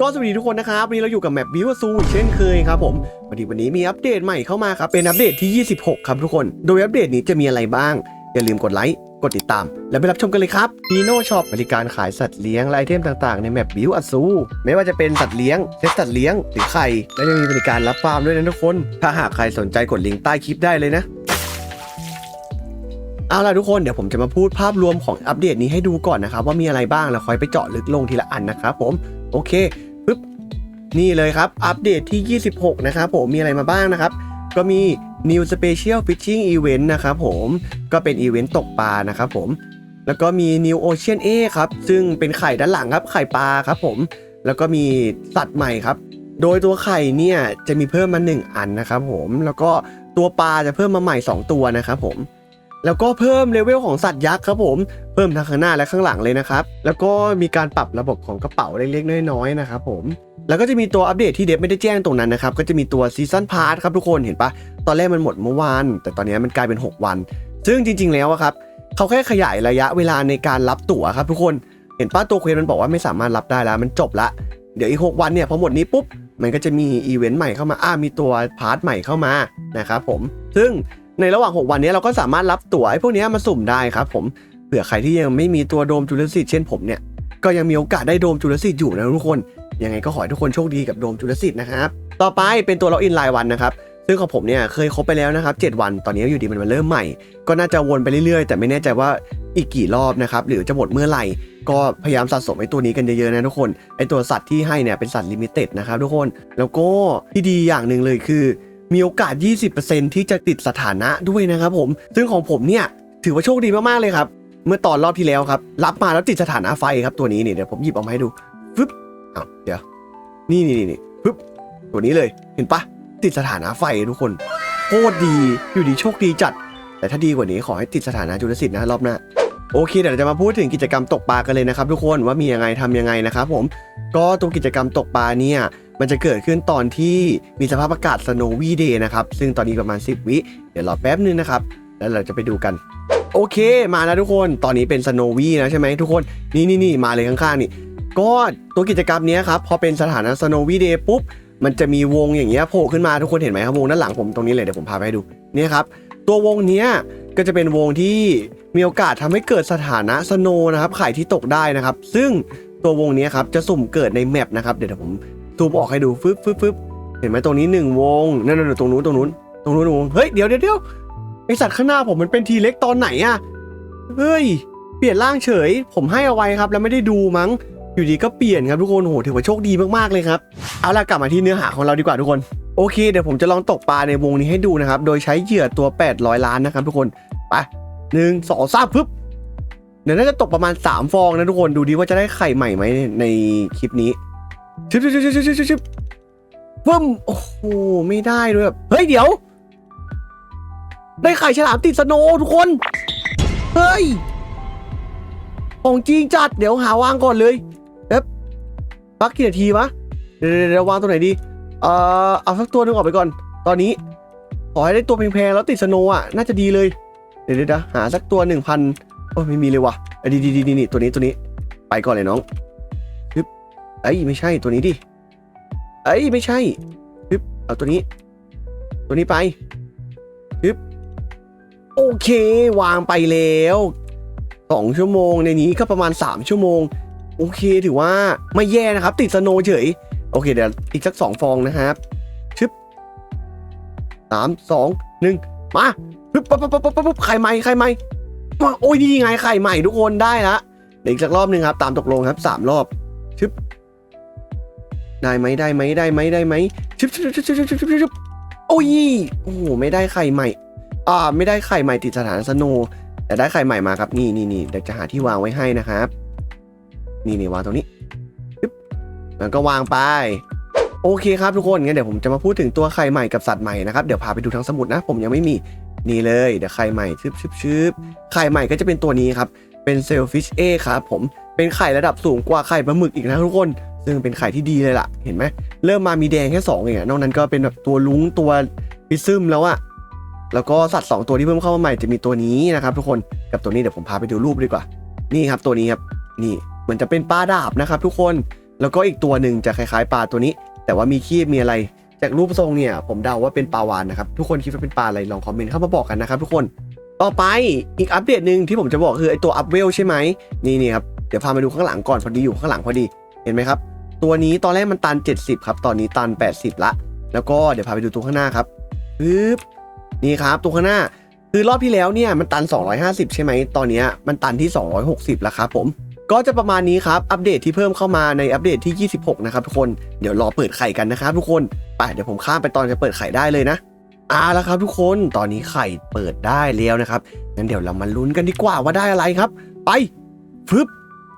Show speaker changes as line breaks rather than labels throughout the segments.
ก็สวัสดีทุกคนนะครับวันนี้เราอยู่กับแมปวิวซูอีกเช่นเคยครับผมวันนี้วันนี้มีอัปเดตใหม่เข้ามาครับ เป็นอัปเดตที่ 26 ครับทุกคน โดยอัปเดตนี้จะมีอะไรบ้าง อย่าลืมกดไลค์ กดติดตาม แล้วไปรับชมกันเลยครับพีโน่ช็อปบริการขายสัตว์เลี้ยงและไอเทมต่างๆ ในแมปวิวอซูไม่ว่าจะเป็นสัตว์เลี้ยงเซตสัตว์เลี้ยงหรือไข่และยังมีบริการรับฟาร์มด้วยนะทุกคน ถ้าหากใครสนใจกดลิงก์ใต้คลิปได้เลยนะเอาล่ะทุกคนเดี๋ยวผมจะมาพูดภาพรวมของอัปเดตนี้ให้ดูก่อนนะครับว่ามีอะไรบ้างแล้วค่อยไปเจาะลึกลงทีละอันนะครับผมโอเค นี่เลยครับ อัปเดตที่ 26 นะครับผมมีอะไรมาบ้างนะครับ ก็มี New Special Fishing Event นะครับผมก็เป็นอีเวนต์ตกปลานะครับผมแล้วก็มี New Ocean A ครับ ซึ่งเป็นไข่ด้านหลังครับ ไข่ปลาครับผมแล้วก็มีสัตว์ใหม่ครับ โดยตัวไข่เนี่ยจะมีเพิ่มมา 1 อันนะครับผมแล้วก็ตัวปลาจะเพิ่มมาใหม่ 2 ตัวนะครับผมแล้วก็เพิ่มเลเวลของสัตว์ยักษ์ครับผม เพิ่มทั้งข้างหน้าและข้างหลังเลยนะครับ แล้วก็มีการปรับระบบของกระเป๋าเล็กๆน้อยๆนะครับผม แล้วก็จะมีตัวอัปเดตที่เดฟไม่ได้แจ้งตรงนั้นนะครับ ก็จะมีตัวซีซันพาร์ครับทุกคนเห็นปะตอนแรกมันหมดเมื่อวาน แต่ตอนนี้มันกลายเป็น 6 วัน ซึ่งจริง ๆ แล้วอะครับเขาแค่ขยายระยะเวลาในการรับตั๋วครับทุกคนเห็นป้าตัวเควสมันบอกว่าไม่สามารถรับได้แล้วมันจบละเดี๋ยวอีก 6 วันเนี่ยพอหมดนี้ปุ๊บมันก็จะมีอีเวนต์ใหม่เข้ามาอ้ามีตัวพาร์ทใหม่เข้ามานะครับผมซึ่งในระหว่าง 6 วันนี้เราก็สามารถรับตั๋วไอ้พวกนี้มาสุ่มได้ครับผมเผื่อใครที่ยังไม่มีตัวโดมจุลศิษย์เช่นผมเนี่ยก็ยังมีโอกาสได้โดมจุลศิษย์อยู่นะทุกคน ยังไงก็ขอให้ทุกคนโชคดีกับโดมจุลศิษย์นะครับ ต่อไปเป็นตัวล็อกอินรายวันนะครับ ซึ่งของผมเนี่ยเคยครบไปแล้วนะครับ 7 วัน ตอนนี้อยู่ดีมันมาเริ่มใหม่ ก็น่าจะวนไปเรื่อยๆ แต่ไม่แน่ใจว่าอีกกี่รอบนะครับ หรือจะหมดเมื่อไหร่ ก็พยายามสะสมไอ้ตัวนี้กันเยอะๆนะทุกคน ไอ้ตัวสัตว์ที่ให้เนี่ยเป็นสัตว์ลิมิเต็ดนะครับทุกคน แล้วก็ที่ดีอย่างหนึ่งเลยคือ มีโอกาส 20%ที่จะติดสถานะด้วยนะครับผม ซึ่งของผมเนี่ยถือว่าโชคดีมากๆเลยครับ เมื่อตอนรอบที่แล้วครับ รับมาแล้วติดสถานะไฟครับตัวนี้นี่เดี๋ยวผมหยิบออกมาให้ดูฟึบ อ้าวเดี๋ยว นี่นี่นี่ฟึบตัวนี้เลย เห็นปะ ติดสถานะไฟทุกคนโคตรดี อยู่ดีโชคดีจัด แต่ถ้าดีกว่านี้ขอให้ติดสถานะจุลศิษย์นะรอบหน้าโอเคเดี๋ยวเราจะมาพูดถึงกิจกรรมตกปลากันเลยนะครับทุกคนว่ามียังไงทำยังไงนะครับผมก็ตัวกิจกรรมตกปลาเนี่ยมันจะเกิดขึ้นตอนที่มีสภาพอากาศ snowy day นะครับซึ่งตอนนี้ประมาณ 10 วิเดี๋ยวรอแป๊บนึงนะครับ แล้วเราจะไปดูกัน โอเคมาแล้วทุกคนตอนนี้เป็น snowy นะใช่ไหมทุกคนนี่นี่นี่มาเลยข้างๆนี่ ก็ตัวกิจกรรมนี้ครับ พอเป็นสถานะ snowy day ปุ๊บ มันจะมีวงอย่างเงี้ยโผล่ขึ้นมาทุกคนเห็นไหมครับวงด้านหลังผมตรงนี้เลยเดี๋ยวผมพาไปให้ดูเนี่ยครับ ตัววงเนี้ยก็จะเป็นวงที่มีโอกาสทำให้เกิดสถานะสโนนะครับไข่ที่ตกได้นะครับ ซึ่งตัววงนี้ครับจะสุ่มเกิดในแมปนะครับเดี๋ยวผมซูมออกให้ดูฟึบฟึบฟึบเห็นไหมตรงนี้หนึ่งวงนั่นๆตรงนู้นตรงนู้นตรงนู้นวงเฮ้ยเดี๋ยวเดี๋ยวเดี๋ยวไอสัตว์ข้างหน้าผมมันเป็นทีเล็กตอนไหนอะเฮ้ยเปลี่ยนร่างเฉย ผมให้เอาไว้ครับ แล้วไม่ได้ดูมั้ง อยู่ดีก็เปลี่ยนครับทุกคนโหถือว่าโชคดีมากๆเลยครับเอาล่ะกลับมาที่เนื้อหาของเราดีกว่าทุกคนโอเคเดี๋ยวผมจะลองตกปลาในวงนี้ให้ดูนะครับโดยใช้เหยื่อตัว 800 ล้านนะครับทุกคนไปหนึ่งสองสามปึ๊บเดี๋ยวน่าจะตกประมาณ 3 ฟองนะทุกคนดูดีว่าจะได้ไข่ใหม่ไหมในคลิปนี้ชึบชึบชึบชึบชึบชึบปึ๊มโอ้โหไม่ได้ด้วยแบบเฮ้ยเดี๋ยว ได้ไข่ฉลามติดสโนว์ทุกคน เฮ้ยของจริงจัดเดี๋ยวหาวางก่อนเลย ปักกี่นาทีวะเดี๋ยวเดี๋ยววางตัวไหนดี เอ่อเอาสักตัวหนึงออกไปก่อน ตอนนี้ ขอให้ได้ตัวแพงๆแล้วติดสโนว์อะ น่าจะดีเลย เดี๋ยวเดี๋ยวหาสักตัวหนึ่งพันโอ้ยไม่มีเลยว่ะไอ้ดีดีดีดีนี่ตัวนี้ตัวนี้ ไปก่อนเลยน้องปึ๊บเอ้ยไม่ใช่ตัวนี้ดิเอ้ยไม่ใช่ปึ๊บเอาตัวนี้ ตัวนี้ไปปึ๊บโอเค วางไปแล้วสองชั่วโมงในนี้ก็ประมาณ3ชั่วโมง โอเคถือว่าไม่แย่นะครับ ติดสโนเฉย โอเคเดี๋ยวอีกสัก 2 ฟองนะครับชึบสามสองหนึ่งมาปึ๊บปั๊บปั๊บปั๊บปไข่ใหม่ไข่ใหม่โอ้ยนี่ไงไข่ใหม่ทุกคนได้ละเดี๋ยวอีกสักรอบหนึ่งครับ ตามตกลงครับสามรอบชึบได้ไหมได้ไหมได้ไหมได้ไหมชึบชึบชึบชึบชึบชึบชึบโอ้ยโอ้โหไม่ได้ไข่ใหม่ อ่า ไม่ได้ไข่ใหม่ติดสถานสโนแต่ได้ไข่ใหม่มาครับนี่นี่นี่เดี๋ยวจะหาที่วางไว้ให้นะครับ นี่นี่วางตรงนี้ปึ๊บแล้วก็วางไป โอเคครับทุกคนงั้นเดี๋ยวผมจะมาพูดถึงตัวไข่ใหม่กับสัตว์ใหม่นะครับเดี๋ยวพาไปดูทั้งสมุดนะ ผมยังไม่มีนี่เลยเดี๋ยวไข่ใหม่ชึบชึบชึบไข่ใหม่ก็จะเป็นตัวนี้ครับ เป็นเซลฟิชเอครับผมเป็นไข่ระดับสูงกว่าไข่ปลาหมึกอีกนะทุกคน ซึ่งเป็นไข่ที่ดีเลยล่ะ เห็นไหมเริ่มมามีแดงแค่2เองอะนอกนั้นก็เป็นแบบตัวลุงตัวพิซึมแล้วอะแล้วก็สัตว์ 2 ตัวที่เพิ่มเข้ามาใหม่จะมีตัวนี้นะครับทุกคนกับตัวนี้เดี๋ยวผมพาไปดูรูปดีกว่า นี่ครับตัวนี้ครับนี่ หมันจะเป็นปลาดาบนะครับทุกคน แล้วก็อีกตัวหนึ่งจะคล้ายๆปลาตัวนี้ แต่ว่ามีคีบมีอะไร จากรูปทรงเนี่ย ผมเดาว่าเป็นปลาวานนะครับ ทุกคนคิดว่าเป็นปลาอะไรลองคอมเมนต์เข้ามาบอกกันนะครับทุกคน ต่อไปอีกอัปเดตหนึ่งที่ผมจะบอกคือไอตัวอัพเวลใช่ไหมนี่นี่ครับเดี๋ยวพามาดูข้างหลังก่อนพอดีอยู่ข้างหลังพอดีเห็นไหมครับตัวนี้ตอนแรกมันตัน 70 ครับ ตอนนี้ตัน 80 ละ แล้วก็เดี๋ยวพาไปดูตัวข้างหน้าครับปึ๊บนี่ครับตัวข้างหน้าคือรอบที่แล้วเนี่ยมันตัน 250 ใช่ไหม ตอนนี้มันตันที่ 260 แล้วครับผม ก็จะประมาณนี้ครับ อัปเดตที่เพิ่มเข้ามาในอัปเดตที่ 26 นะครับทุกคน เดี๋ยวรอเปิดไข่กันนะครับทุกคน ไปเดี๋ยวผมข้ามไปตอนจะเปิดไข่ได้เลยนะอ่าแล้วครับทุกคน ตอนนี้ไข่เปิดได้แล้วนะครับ งั้นเดี๋ยวเรามาลุ้นกันดีกว่าว่าได้อะไรครับ ไปฟึบ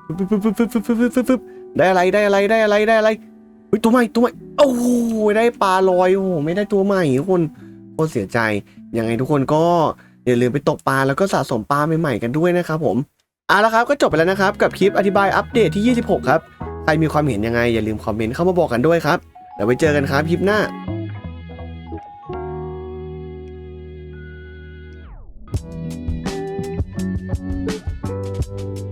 ฟึบฟึบฟึบฟึบฟึบฟึบฟึบได้อะไรได้อะไรได้อะไรได้อะไรเฮ้ยตัวใหม่ตัวใหม่ โอ้โหได้ปลาลอยโอ้โหไม่ได้ตัวใหม่ทุกคนโคตรเสียใจ ยังไงทุกคนก็อย่าลืมไปตกปลาแล้วก็สะสมปลาใหม่ๆกันด้วยนะครับผม เอาละครับก็จบไปแล้วนะครับกับคลิปอธิบายอัปเดตที่ 26 ครับ ใครมีความเห็นยังไงอย่าลืมคอมเมนต์เข้ามาบอกกันด้วยครับเดี๋ยวไว้เจอกันครับคลิปหน้า